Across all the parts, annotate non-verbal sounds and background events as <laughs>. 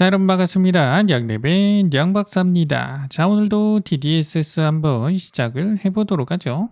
자, 여러분 반갑습니다. 양랩의 양박사입니다. 자, 오늘도 DDSS 한번 시작을 해보도록 하죠.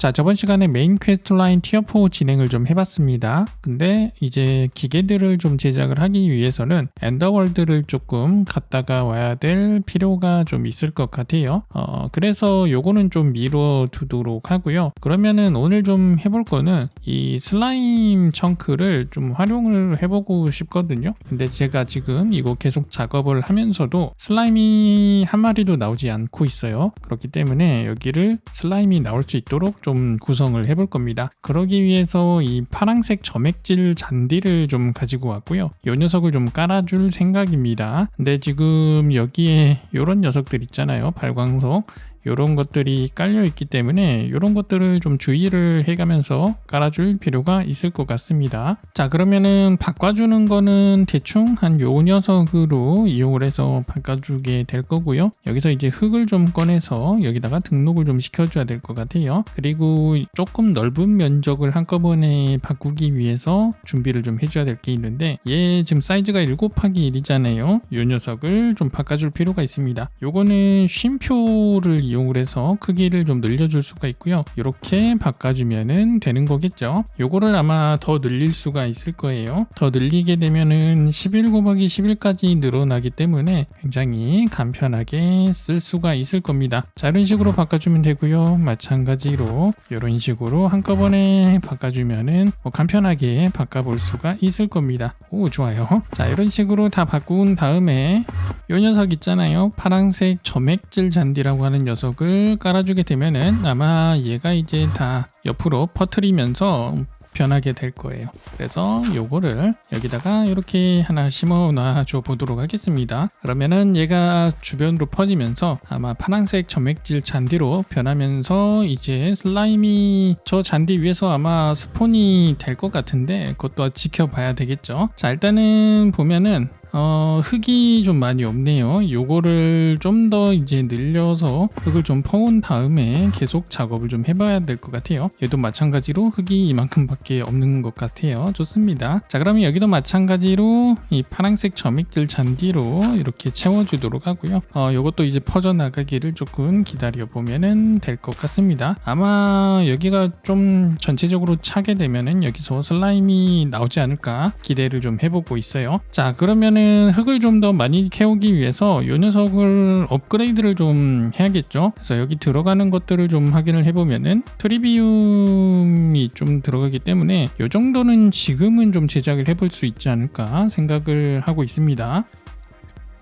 자, 저번 시간에 메인 퀘스트 라인 티어 4 진행을 좀 해봤습니다. 근데 이제 기계들을 좀 제작을 하기 위해서는 엔더월드를 조금 갔다가 와야 될 필요가 좀 있을 것 같아요. 어, 그래서 요거는 좀 미뤄 두도록 하고요. 그러면은 오늘 좀 해볼 거는 이 슬라임 청크를 좀 활용을 해보고 싶거든요. 근데 제가 지금 이거 계속 작업을 하면서도 슬라임이 한 마리도 나오지 않고 있어요. 그렇기 때문에 여기를 슬라임이 나올 수 있도록 좀 구성을 해볼 겁니다. 그러기 위해서 이 파랑색 점액질 잔디를 좀 가지고 왔고요. 이 녀석을 좀 깔아줄 생각입니다. 근데 지금 여기에 이런 녀석들 있잖아요. 발광석. 이런 것들이 깔려 있기 때문에 이런 것들을 좀 주의를 해가면서 깔아줄 필요가 있을 것 같습니다. 자 그러면은 바꿔주는 거는 대충 한 요 녀석으로 이용을 해서 바꿔주게 될 거고요. 여기서 이제 흙을 좀 꺼내서 여기다가 등록을 좀 시켜줘야 될 것 같아요. 그리고 조금 넓은 면적을 한꺼번에 바꾸기 위해서 준비를 좀 해줘야 될 게 있는데 얘 지금 사이즈가 7 곱하기 1이잖아요. 이 녀석을 좀 바꿔줄 필요가 있습니다. 요거는 쉼표를 이용을 해서 크기를 좀 늘려줄 수가 있고요. 이렇게 바꿔주면은 되는 거겠죠. 요거를 아마 더 늘릴 수가 있을 거예요. 더 늘리게 되면은 11 곱하기 11까지 늘어나기 때문에 굉장히 간편하게 쓸 수가 있을 겁니다. 자, 이런 식으로 바꿔주면 되고요. 마찬가지로 이런 식으로 한꺼번에 바꿔주면은 뭐 간편하게 바꿔볼 수가 있을 겁니다. 오, 좋아요. 자, 이런 식으로 다 바꾼 다음에 요 녀석 있잖아요. 파란색 점액질 잔디라고 하는 녀석 을 깔아주게 되면은 아마 얘가 이제 다 옆으로 퍼트리면서 변하게 될 거예요. 그래서 요거를 여기다가 이렇게 하나 심어 놔줘 보도록 하겠습니다. 그러면은 얘가 주변으로 퍼지면서 아마 파란색 점액질 잔디로 변하면서 이제 슬라임이 저 잔디 위에서 아마 스폰이 될 것 같은데 그것도 지켜봐야 되겠죠. 자 일단은 보면은 어, 흙이 좀 많이 없네요. 요거를 좀 더 이제 늘려서 흙을 좀 퍼온 다음에 계속 작업을 좀 해봐야 될 것 같아요. 얘도 마찬가지로 흙이 이만큼밖에 없는 것 같아요. 좋습니다. 자, 그러면 여기도 마찬가지로 이 파란색 점액질 잔디로 이렇게 채워주도록 하고요. 어, 요것도 이제 퍼져나가기를 조금 기다려 보면은 될 것 같습니다. 아마 여기가 좀 전체적으로 차게 되면은 여기서 슬라임이 나오지 않을까 기대를 좀 해보고 있어요. 자, 그러면은 일단은 흙을 좀 더 많이 캐오기 위해서 이 녀석을 업그레이드를 좀 해야겠죠. 그래서 여기 들어가는 것들을 좀 확인을 해보면은 트리비움이 좀 들어가기 때문에 이 정도는 지금은 좀 제작을 해볼 수 있지 않을까 생각을 하고 있습니다.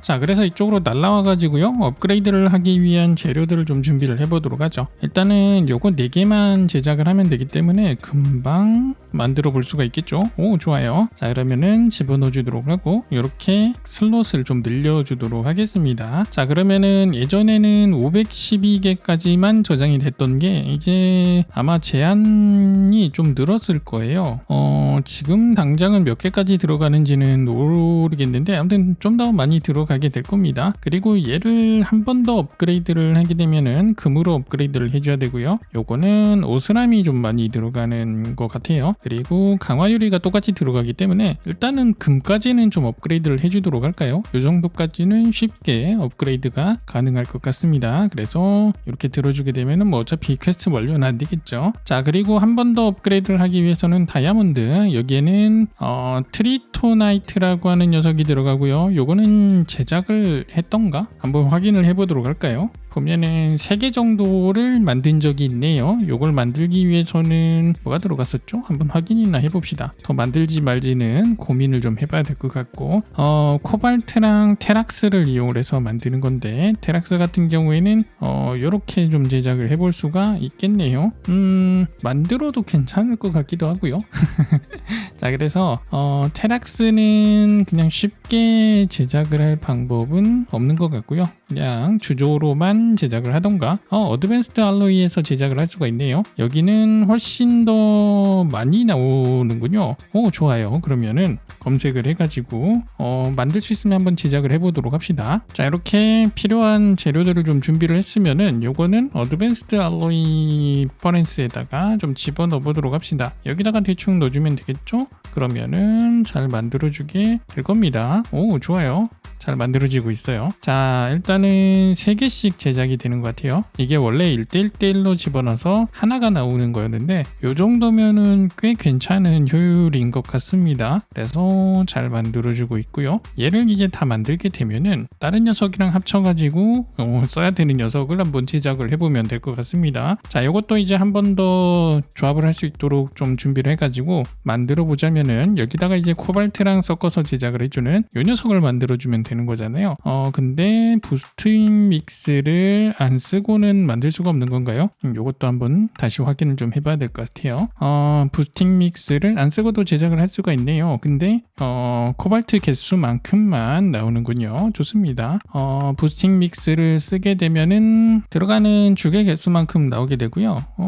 자 그래서 이쪽으로 날라와 가지고요 업그레이드를 하기 위한 재료들을 좀 준비를 해보도록 하죠. 일단은 요거 4개만 제작을 하면 되기 때문에 금방 만들어 볼 수가 있겠죠? 오 좋아요. 자 그러면은 집어넣어 주도록 하고 이렇게 슬롯을 좀 늘려 주도록 하겠습니다. 자 그러면은 예전에는 512개까지만 저장이 됐던 게 이제 아마 제한이 좀 늘었을 거예요. 어 지금 당장은 몇 개까지 들어가는지는 모르겠는데 아무튼 좀 더 많이 들어 가게 될 겁니다. 그리고 얘를 한 번 더 업그레이드를 하게 되면은 금으로 업그레이드를 해줘야 되고요. 요거는 오스람이 좀 많이 들어가는 것 같아요. 그리고 강화유리가 똑같이 들어가기 때문에 일단은 금까지는 좀 업그레이드를 해주도록 할까요? 요 정도까지는 쉽게 업그레이드가 가능할 것 같습니다. 그래서 이렇게 들어주게 되면은 뭐 어차피 퀘스트 완료는 안 되겠죠. 자 그리고 한 번 더 업그레이드를 하기 위해서는 다이아몬드 여기에는 어, 트리토나이트라고 하는 녀석이 들어가고요. 요거는 제작을 했던가? 한번 확인을 해보도록 할까요? 보면은 3개 정도를 만든 적이 있네요. 이걸 만들기 위해서는 뭐가 들어갔었죠? 한번 확인이나 해봅시다. 더 만들지 말지는 고민을 좀 해봐야 될 것 같고 어, 코발트랑 테락스를 이용을 해서 만드는 건데 테락스 같은 경우에는 어, 이렇게 좀 제작을 해볼 수가 있겠네요. 음 만들어도 괜찮을 것 같기도 하고요. <laughs> 자 그래서 어, 테락스는 그냥 쉽게 제작을 할 방법은 없는 것 같고요. 그냥 주조로만 제작을 하던가 어, 어드밴스드 알로이에서 제작을 할 수가 있네요. 여기는 훨씬 더 많이 나오는군요. 오 좋아요. 그러면은 검색을 해가지고 어, 만들 수 있으면 한번 제작을 해보도록 합시다. 자 이렇게 필요한 재료들을 좀 준비를 했으면은 요거는 어드밴스드 알로이 퍼렌스에다가 좀 집어넣어 보도록 합시다. 여기다가 대충 넣어주면 되겠죠? 그러면은 잘 만들어주게 될 겁니다. 오 좋아요. 잘 만들어지고 있어요. 자, 일단은 3개씩 제작이 되는 것 같아요. 이게 원래 1대1대1로 집어넣어서 하나가 나오는 거였는데 요 정도면은 꽤 괜찮은 효율인 것 같습니다. 그래서 잘 만들어주고 있고요. 얘를 이제 다 만들게 되면은 다른 녀석이랑 합쳐가지고 어, 써야 되는 녀석을 한번 제작을 해보면 될 것 같습니다. 자, 이것도 이제 한 번 더 조합을 할 수 있도록 좀 준비를 해가지고 만들어 보자면은 여기다가 이제 코발트랑 섞어서 제작을 해주는 요 녀석을 만들어주면 되는 거잖아요. 어 근데 부스팅 믹스를 안 쓰고는 만들 수가 없는 건가요? 음, 요것도 한번 다시 확인을 좀 해봐야 될 것 같아요. 어 부스팅 믹스를 안 쓰고도 제작을 할 수가 있네요. 근데 어 코발트 개수만큼만 나오는군요. 좋습니다. 어 부스팅 믹스를 쓰게 되면은 들어가는 주개 개수만큼 나오게 되고요. 어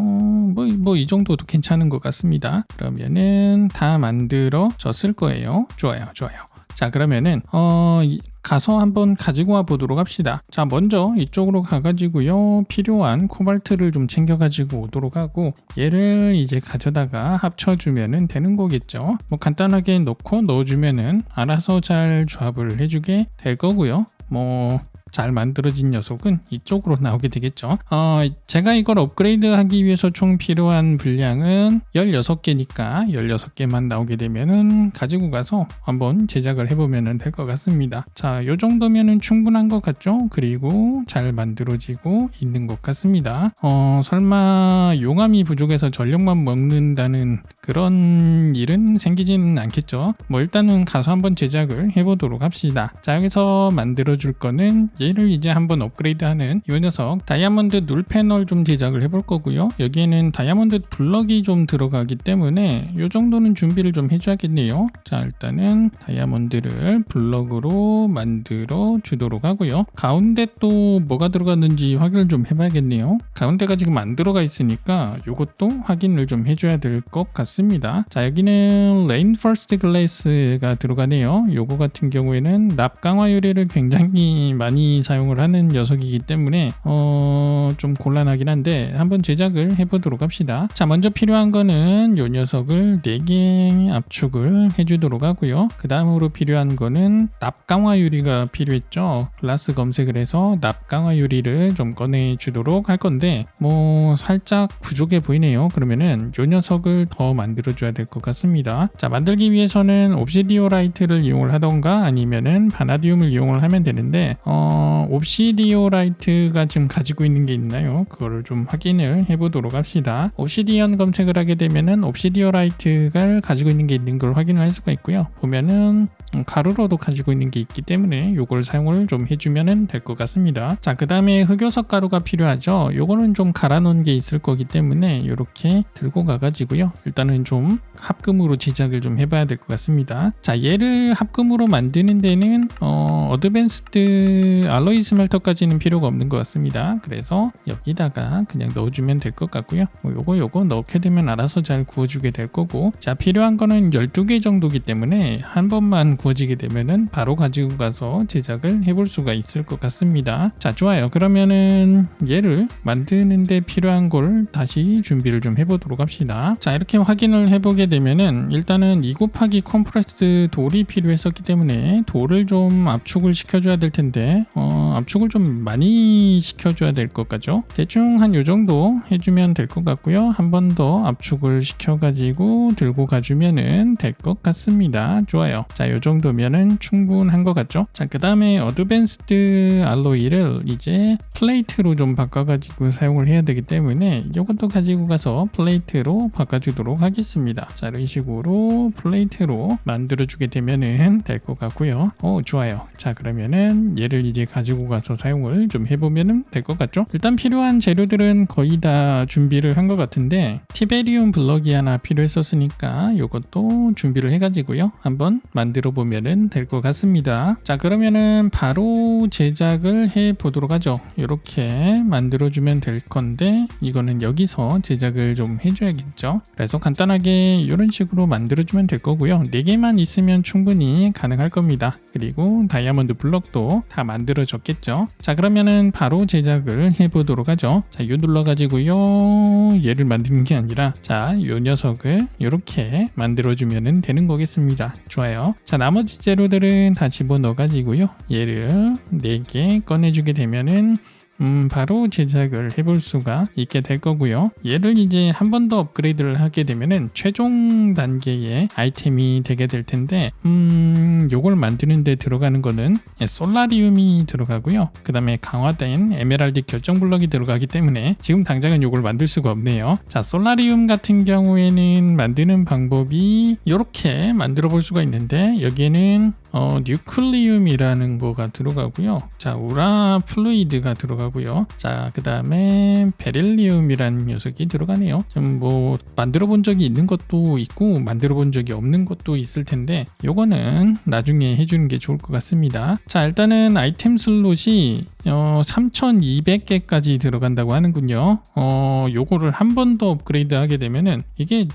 뭐 뭐 이 정도도 괜찮은 것 같습니다. 그러면은 다 만들어 졌을 거예요. 좋아요, 좋아요. 자 그러면은 어 이- 가서 한번 가지고 와 보도록 합시다. 자 먼저 이쪽으로 가가지고요 필요한 코발트를 좀 챙겨 가지고 오도록 하고 얘를 이제 가져다가 합쳐주면은 되는 거겠죠. 뭐 간단하게 넣고 넣어주면은 알아서 잘 조합을 해주게 될 거고요. 뭐 잘 만들어진 녀석은 이쪽으로 나오게 되겠죠. 어, 제가 이걸 업그레이드 하기 위해서 총 필요한 분량은 16개니까 16개만 나오게 되면은 가지고 가서 한번 제작을 해보면 될 것 같습니다. 자, 요 정도면은 충분한 것 같죠? 그리고 잘 만들어지고 있는 것 같습니다. 어, 설마 용암이 부족해서 전력만 먹는다는 그런 일은 생기지는 않겠죠? 뭐 일단은 가서 한번 제작을 해보도록 합시다. 자, 여기서 만들어 줄 거는 얘를 이제 한번 업그레이드하는 이 녀석 다이아몬드 눌 패널 좀 제작을 해볼 거고요. 여기에는 다이아몬드 블럭이 좀 들어가기 때문에 이 정도는 준비를 좀 해줘야겠네요. 자, 일단은 다이아몬드를 블럭으로 만들어 주도록 하고요. 가운데 또 뭐가 들어갔는지 확인을 좀 해봐야겠네요. 가운데가 지금 안 들어가 있으니까 이것도 확인을 좀 해줘야 될 것 같습니다. 자, 여기는 레인 퍼스트 글래스가 들어가네요. 요거 같은 경우에는 납 강화 유래를 굉장히 많이 사용을 하는 녀석이기 때문에 어, 좀 곤란하긴 한데 한번 제작을 해보도록 합시다. 자, 먼저 필요한 거는 요 녀석을 4개 압축을 해주도록 하고요. 그 다음으로 필요한 거는 납 강화 유리가 필요했죠. 클라스 검색을 해서 납 강화 유리를 좀 꺼내주도록 할 건데 뭐 살짝 부족해 보이네요. 그러면은 요 녀석을 더 만들어줘야 될 것 같습니다. 자, 만들기 위해서는 옵시디오라이트를 이용을 하던가 아니면은 바나디움을 이용을 하면 되는데 어, 옵시디오 라이트가 지금 가지고 있는 게 있나요? 그거를 좀 확인을 해보도록 합시다. 옵시디언 검색을 하게 되면은 옵시디오 라이트가 가지고 있는 게 있는 걸 확인을 할 수가 있고요. 보면은 음, 가루로도 가지고 있는 게 있기 때문에 요걸 사용을 좀 해주면 될것 같습니다. 자, 그 다음에 흑요석 가루가 필요하죠. 요거는 좀 갈아 놓은 게 있을 거기 때문에 이렇게 들고 가가지고요. 일단은 좀 합금으로 제작을 좀 해봐야 될 것 같습니다. 자, 얘를 합금으로 만드는 데는 어, 어드밴스드 알로이 스멜터까지는 필요가 없는 것 같습니다. 그래서 여기다가 그냥 넣어주면 될 것 같고요. 뭐 요거 요거 넣게 되면 알아서 잘 구워주게 될 거고 자 필요한 거는 12개 정도기 때문에 한 번만 구워지게 되면은 바로 가지고 가서 제작을 해볼 수가 있을 것 같습니다. 자 좋아요. 그러면은 얘를 만드는데 필요한 걸 다시 준비를 좀 해보도록 합시다. 자 이렇게 확인을 해보게 되면은 일단은 2 곱하기 컴프레스 돌이 필요했었기 때문에 돌을 좀 압축을 시켜줘야 될 텐데 어, 압축을 좀 많이 시켜줘야 될 것 같죠? 대충 한 요 정도 해주면 될 것 같고요. 한 번 더 압축을 시켜가지고 들고 가주면은 될 것 같습니다. 좋아요. 자, 요 정도면은 충분한 것 같죠? 자, 그 다음에 어드밴스드 알로이를 이제 플레이트로 좀 바꿔가지고 사용을 해야 되기 때문에 이것도 가지고 가서 플레이트로 바꿔주도록 하겠습니다. 자, 이런 식으로 플레이트로 만들어 주게 되면은 될 것 같고요. 오, 좋아요. 자, 그러면은 얘를 이제 가지고 가서 사용을 좀 해보면 될 것 같죠? 일단 필요한 재료들은 거의 다 준비를 한 것 같은데 티베리움 블럭이 하나 필요했었으니까 이것도 준비를 해가지고요 한번 만들어 보면 될 것 같습니다. 자 그러면은 바로 제작을 해 보도록 하죠. 이렇게 만들어 주면 될 건데 이거는 여기서 제작을 좀 해줘야겠죠. 그래서 간단하게 이런 식으로 만들어 주면 될 거고요. 4개만 있으면 충분히 가능할 겁니다. 그리고 다이아몬드 블럭도 다 만들어 졌겠죠. 자 그러면은 바로 제작을 해보도록 하죠. 자요 눌러가지고요. 얘를 만드는 게 아니라 자요 녀석을 이렇게 만들어주면 되는 거겠습니다. 좋아요. 자 나머지 재료들은 다 집어넣어 가지고요. 얘를 4개 꺼내주게 되면은 음, 바로 제작을 해볼 수가 있게 될 거고요. 얘를 이제 한 번 더 업그레이드를 하게 되면은 최종 단계의 아이템이 되게 될 텐데, 음, 요걸 만드는데 들어가는 거는 솔라리움이 들어가고요. 그 다음에 강화된 에메랄드 결정 블럭이 들어가기 때문에 지금 당장은 요걸 만들 수가 없네요. 자, 솔라리움 같은 경우에는 만드는 방법이 이렇게 만들어 볼 수가 있는데, 여기에는 어, 뉴클리움이라는 거가 들어가고요. 자, 우라 플루이드가 들어가고요. 자, 그 다음에 베릴리움이라는 녀석이 들어가네요. 좀 뭐 만들어 본 적이 있는 것도 있고 만들어 본 적이 없는 것도 있을 텐데 요거는 나중에 해주는 게 좋을 것 같습니다. 자, 일단은 아이템 슬롯이 어, 3200개까지 들어간다고 하는군요. 어, 요거를 한 번 더 업그레이드 하게 되면은 이게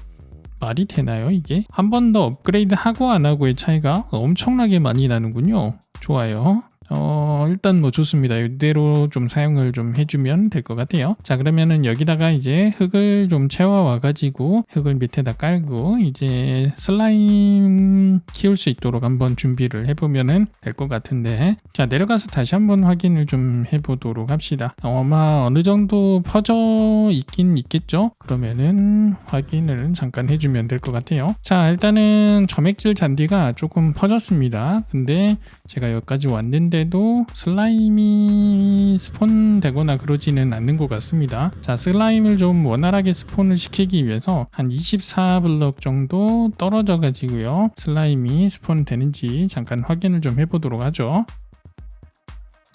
말이 되나요 이게? 한 번 더 업그레이드 하고 안 하고의 차이가 엄청나게 많이 나는군요. 좋아요. 어, 일단 뭐 좋습니다. 이대로 좀 사용을 좀 해주면 될 것 같아요. 자, 그러면은 여기다가 이제 흙을 좀 채워와가지고 흙을 밑에다 깔고 이제 슬라임 키울 수 있도록 한번 준비를 해보면은 될 것 같은데. 자, 내려가서 다시 한번 확인을 좀 해보도록 합시다. 어, 아마 어느 정도 퍼져 있긴 있겠죠? 그러면은 확인을 잠깐 해주면 될 것 같아요. 자, 일단은 점액질 잔디가 조금 퍼졌습니다. 근데 제가 여기까지 왔는데 도 슬라임이 스폰되거나 그러지는 않는 것 같습니다. 자, 슬라임을 좀 원활하게 스폰을 시키기 위해서 한 24블럭 정도 떨어져 가지고요. 슬라임이 스폰 되는지 잠깐 확인을 좀 해보도록 하죠.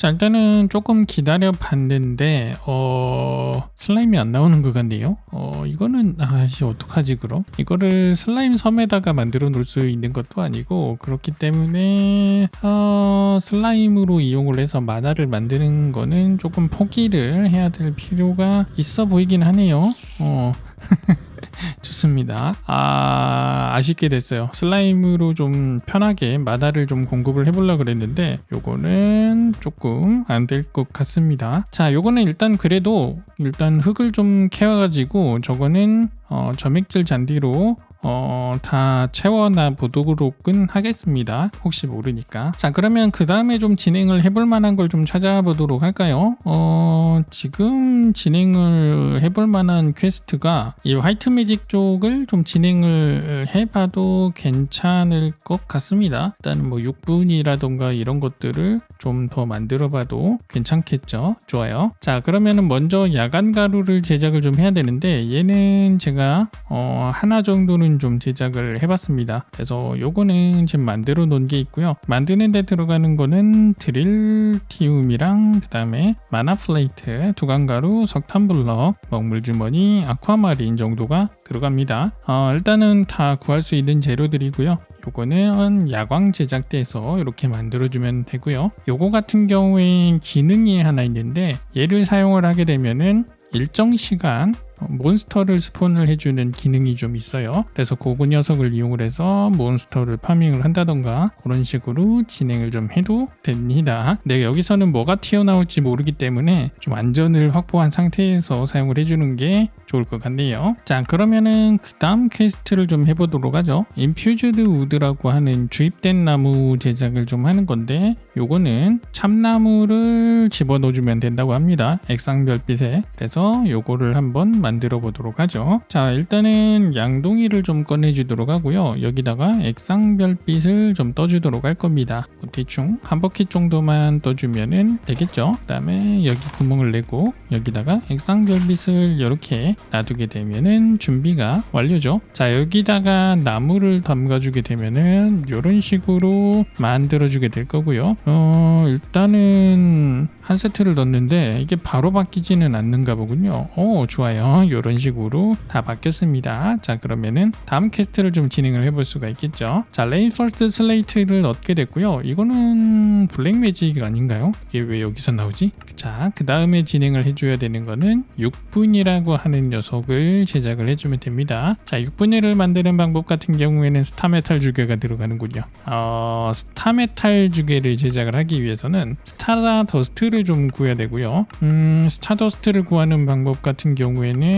자, 일단은 조금 기다려 봤는데, 어, 슬라임이 안 나오는 것 같네요. 어, 이거는, 아씨, 어떡하지, 그럼? 이거를 슬라임 섬에다가 만들어 놓을 수 있는 것도 아니고, 그렇기 때문에, 어, 슬라임으로 이용을 해서 만화를 만드는 거는 조금 포기를 해야 될 필요가 있어 보이긴 하네요. 어. <laughs> <laughs> 좋습니다. 아, 아쉽게 됐어요. 슬라임으로 좀 편하게 마다를 좀 공급을 해보려고 그랬는데, 요거는 조금 안 될 것 같습니다. 자, 요거는 일단 그래도 일단 흙을 좀 캐와가지고 저거는 어, 점액질 잔디로 어, 다 채워놔 보도록은 하겠습니다. 혹시 모르니까. 자, 그러면 그 다음에 좀 진행을 해볼 만한 걸 좀 찾아보도록 할까요? 어, 지금 진행을 해볼 만한 퀘스트가 이 화이트 매직 쪽을 좀 진행을 해봐도 괜찮을 것 같습니다. 일단 뭐 6분이라던가 이런 것들을 좀 더 만들어 봐도 괜찮겠죠. 좋아요. 자, 그러면은 먼저 야간 가루를 제작을 좀 해야 되는데 얘는 제가 어, 하나 정도는 좀 제작을 해봤습니다. 그래서 요거는 지금 만들어 놓은 게 있고요. 만드는 데 들어가는 거는 드릴티움이랑 그 다음에 마나 플레이트, 두강가루, 석탄블럭, 먹물주머니, 아쿠아마린 정도가 들어갑니다. 어, 일단은 다 구할 수 있는 재료들이고요. 요거는 야광 제작대에서 이렇게 만들어주면 되고요. 요거 같은 경우엔 기능이 하나 있는데 얘를 사용을 하게 되면은 일정 시간 몬스터를 스폰을 해주는 기능이 좀 있어요. 그래서 그 녀석을 이용을 해서 몬스터를 파밍을 한다던가 그런 식으로 진행을 좀 해도 됩니다. 근데 여기서는 뭐가 튀어나올지 모르기 때문에 좀 안전을 확보한 상태에서 사용을 해주는 게 좋을 것 같네요. 자 그러면은 그 다음 퀘스트를 좀 해보도록 하죠. 인퓨즈드 우드라고 하는 주입된 나무 제작을 좀 하는 건데 요거는 참나무를 집어넣어주면 된다고 합니다. 액상별빛에 그래서 요거를 한번 만들어 보도록 하죠. 자, 일단은 양동이를 좀 꺼내주도록 하고요. 여기다가 액상별빛을 좀 떠주도록 할 겁니다. 뭐 대충 한 버킷 정도만 떠주면은 되겠죠. 그 다음에 여기 구멍을 내고 여기다가 액상별빛을 이렇게 놔두게 되면은 준비가 완료죠. 자, 여기다가 나무를 담가주게 되면은 이런 식으로 만들어주게 될 거고요. 어, 일단은 한 세트를 넣었는데 이게 바로 바뀌지는 않는가 보군요. 오, 좋아요. 이런 식으로 다 바뀌었습니다. 자, 그러면은 다음 퀘스트를 좀 진행을 해볼 수가 있겠죠. 자, 레인퍼스트 슬레이트를 얻게 됐고요. 이거는 블랙 매직 아닌가요? 이게 왜 여기서 나오지? 자, 그 다음에 진행을 해줘야 되는 거는 6분이라고 하는 녀석을 제작을 해주면 됩니다. 자, 6분위를 만드는 방법 같은 경우에는 스타메탈 주개가 들어가는군요. 어, 스타메탈 주개를 제작을 하기 위해서는 스타더스트를 좀 구해야 되고요. 음, 스타더스트를 구하는 방법 같은 경우에는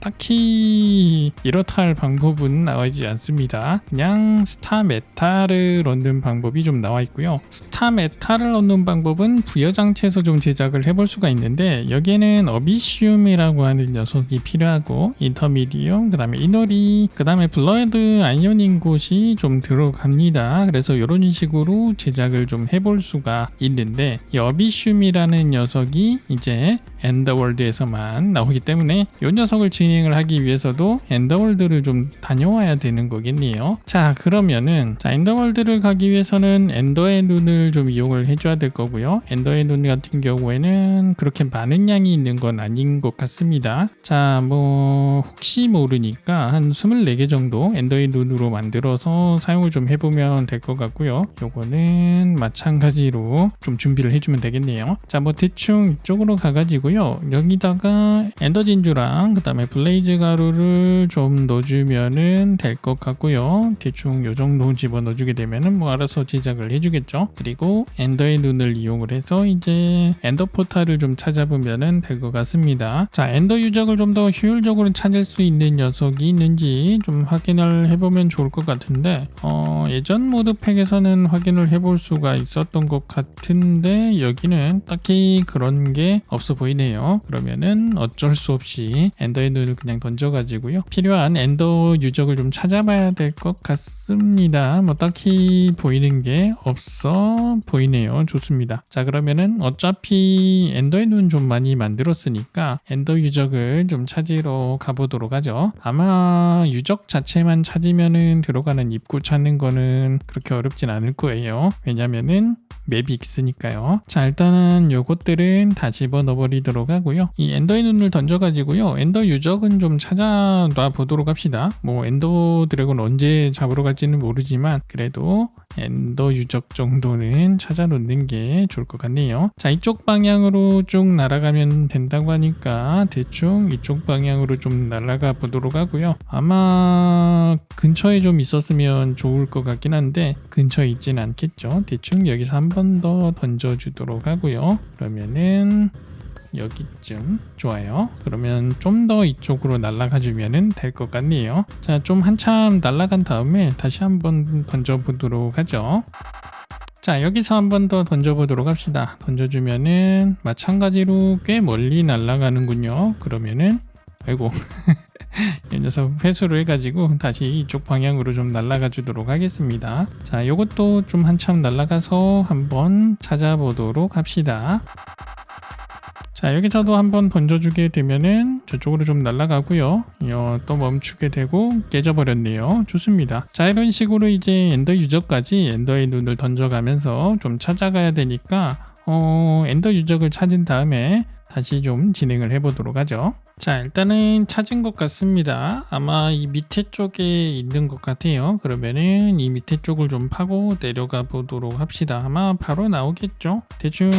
딱히 이렇다 할 방법은 나와있지 않습니다. 그냥 스타메탈을 얻는 방법이 좀 나와 있고요. 스타메탈을 얻는 방법은 부여장치에서 좀 제작을 해볼 수가 있는데 여기에는 어비시움이라고 하는 녀석이 필요하고 인터미디움, 그 다음에 이너리, 그 다음에 블러드 아이오닌 곳이 좀 들어갑니다. 그래서 이런 식으로 제작을 좀 해볼 수가 있는데 이 어비시움이라는 녀석이 이제 엔더월드에서만 나오기 때문에 이 녀석을 진행을 하기 위해서도 엔더월드를 좀 다녀와야 되는 거겠네요. 자 그러면은 자 엔더월드를 가기 위해서는 엔더의 눈을 좀 이용을 해줘야 될 거고요. 엔더의 눈 같은 경우에는 그렇게 많은 양이 있는 건 아닌 것 같습니다. 자 뭐 혹시 모르니까 한 24개 정도 엔더의 눈으로 만들어서 사용을 좀 해보면 될 것 같고요. 요거는 마찬가지로 좀 준비를 해주면 되겠네요. 자 뭐 대충 이쪽으로 가가지고요. 여기다가 엔더 진주 랑 그 다음에 블레이즈 가루를 좀 넣어주면은 될 것 같고요. 대충 요 정도 집어 넣어주게 되면은 뭐 알아서 제작을 해주겠죠. 그리고 엔더의 눈을 이용을 해서 이제 엔더 포탈을 좀 찾아보면은 될 것 같습니다. 자, 엔더 유적을 좀 더 효율적으로 찾을 수 있는 녀석이 있는지 좀 확인을 해보면 좋을 것 같은데, 어, 예전 모드팩에서는 확인을 해볼 수가 있었던 것 같은데, 여기는 딱히 그런 게 없어 보이네요. 그러면은 어쩔 수 없이 엔더의 눈을 그냥 던져가지고요. 필요한 엔더 유적을 좀 찾아봐야 될 것 같습니다. 뭐 딱히 보이는 게 없어 보이네요. 좋습니다. 자, 그러면은 어차피 엔더의 눈 좀 많이 만들었으니까 엔더 유적을 좀 찾으러 가보도록 하죠. 아마 유적 자체만 찾으면은 들어가는 입구 찾는 거는 그렇게 어렵진 않을 거예요. 왜냐면은 맵이 있으니까요. 자, 일단은 요것들은 다 집어넣어 버리도록 하고요. 이 엔더의 눈을 던져가지고요. 엔더 유적은 좀 찾아놔 보도록 합시다. 뭐 엔더 드래곤 언제 잡으러 갈지는 모르지만 그래도 엔더 유적 정도는 찾아놓는 게 좋을 것 같네요. 자, 이쪽 방향으로 쭉 날아가면 된다고 하니까 대충 이쪽 방향으로 좀 날아가 보도록 하고요. 아마 근처에 좀 있었으면 좋을 것 같긴 한데 근처에 있진 않겠죠. 대충 여기서 한 번 더 던져주도록 하고요. 그러면은 여기쯤 좋아요. 그러면 좀 더 이쪽으로 날아가 주면은 될것 같네요. 자, 좀 한참 날아간 다음에 다시 한번 던져 보도록 하죠. 자, 여기서 한 번 더 던져 보도록 합시다. 던져 주면은 마찬가지로 꽤 멀리 날아가는군요. 그러면은 아이고. <laughs> 이 녀석 회수를 해가지고 다시 이쪽 방향으로 좀 날아가 주도록 하겠습니다. 자, 이것도 좀 한참 날아가서 한번 찾아보도록 합시다. 자 여기서도 한번 던져주게 되면은 저쪽으로 좀 날아가고요. 어, 또 멈추게 되고 깨져버렸네요. 좋습니다. 자 이런 식으로 이제 엔더 유적까지 엔더의 눈을 던져가면서 좀 찾아가야 되니까 어, 엔더 유적을 찾은 다음에 다시 좀 진행을 해보도록 하죠. 자, 일단은 찾은 것 같습니다. 아마 이 밑에 쪽에 있는 것 같아요. 그러면은 이 밑에 쪽을 좀 파고 내려가 보도록 합시다. 아마 바로 나오겠죠? 대충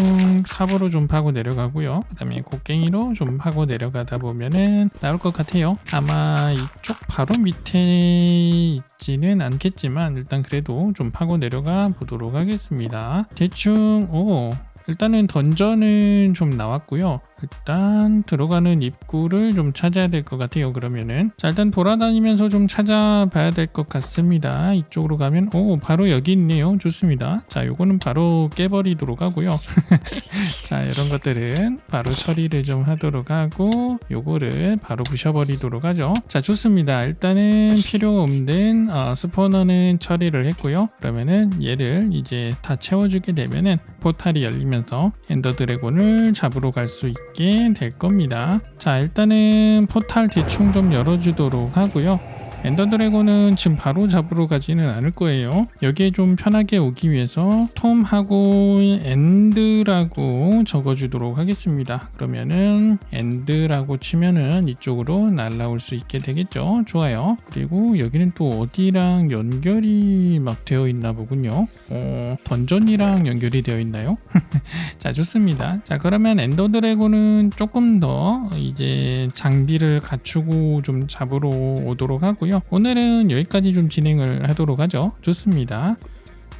삽으로 좀 파고 내려가고요. 그 다음에 곡괭이로 좀 파고 내려가다 보면은 나올 것 같아요. 아마 이쪽 바로 밑에 있지는 않겠지만 일단 그래도 좀 파고 내려가 보도록 하겠습니다. 대충, 오, 일단은 던전은 좀 나왔고요. 일단 들어가는 입구를 좀 찾아야 될 것 같아요. 그러면은 자 일단 돌아다니면서 좀 찾아봐야 될 것 같습니다. 이쪽으로 가면 오 바로 여기 있네요. 좋습니다. 자 요거는 바로 깨버리도록 하고요. <laughs> 자 이런 것들은 바로 처리를 좀 하도록 하고 요거를 바로 부셔버리도록 하죠. 자 좋습니다. 일단은 필요 없는 어, 스포너는 처리를 했고요. 그러면은 얘를 이제 다 채워주게 되면은 포탈이 열리면 서 엔더 드래곤을 잡으러 갈 수 있게 될 겁니다. 자 일단은 포탈 대충 좀 열어주도록 하고요. 엔더 드래곤은 지금 바로 잡으러 가지는 않을 거예요. 여기에 좀 편하게 오기 위해서 톰하고 엔드라고 적어주도록 하겠습니다. 그러면은 엔드라고 치면은 이쪽으로 날라올 수 있게 되겠죠. 좋아요. 그리고 여기는 또 어디랑 연결이 막 되어 있나 보군요. 어, 던전이랑 연결이 되어 있나요? <laughs> 자, 좋습니다. 자, 그러면 엔더 드래곤은 조금 더 이제 장비를 갖추고 좀 잡으러 오도록 하고요. 오늘은 여기까지 좀 진행을 하도록 하죠. 좋습니다.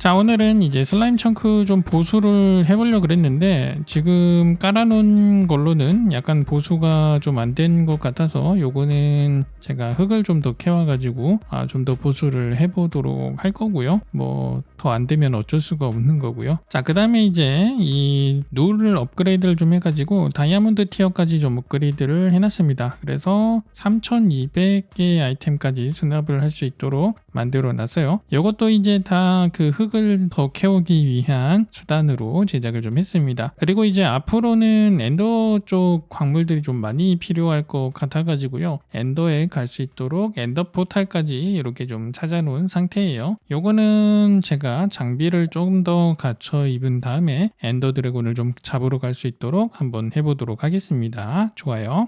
자 오늘은 이제 슬라임 청크 좀 보수를 해보려고 그랬는데 지금 깔아놓은 걸로는 약간 보수가 좀 안 된 것 같아서 요거는 제가 흙을 좀 더 캐와 가지고 아, 좀 더 보수를 해보도록 할 거고요. 뭐 더 안 되면 어쩔 수가 없는 거고요. 자 그 다음에 이제 이 룰을 업그레이드를 좀 해가지고 다이아몬드 티어까지 좀 업그레이드를 해놨습니다. 그래서 3200개 아이템까지 수납을 할 수 있도록 만들어 놨어요 이것도 이제 다 그 흙을 더 캐오기 위한 수단으로 제작을 좀 했습니다. 그리고 이제 앞으로는 엔더 쪽 광물들이 좀 많이 필요할 것 같아가지고요. 엔더에 갈 수 있도록 엔더 포탈까지 이렇게 좀 찾아놓은 상태예요. 요거는 제가 장비를 조금 더 갖춰 입은 다음에 엔더 드래곤을 좀 잡으러 갈 수 있도록 한번 해보도록 하겠습니다. 좋아요.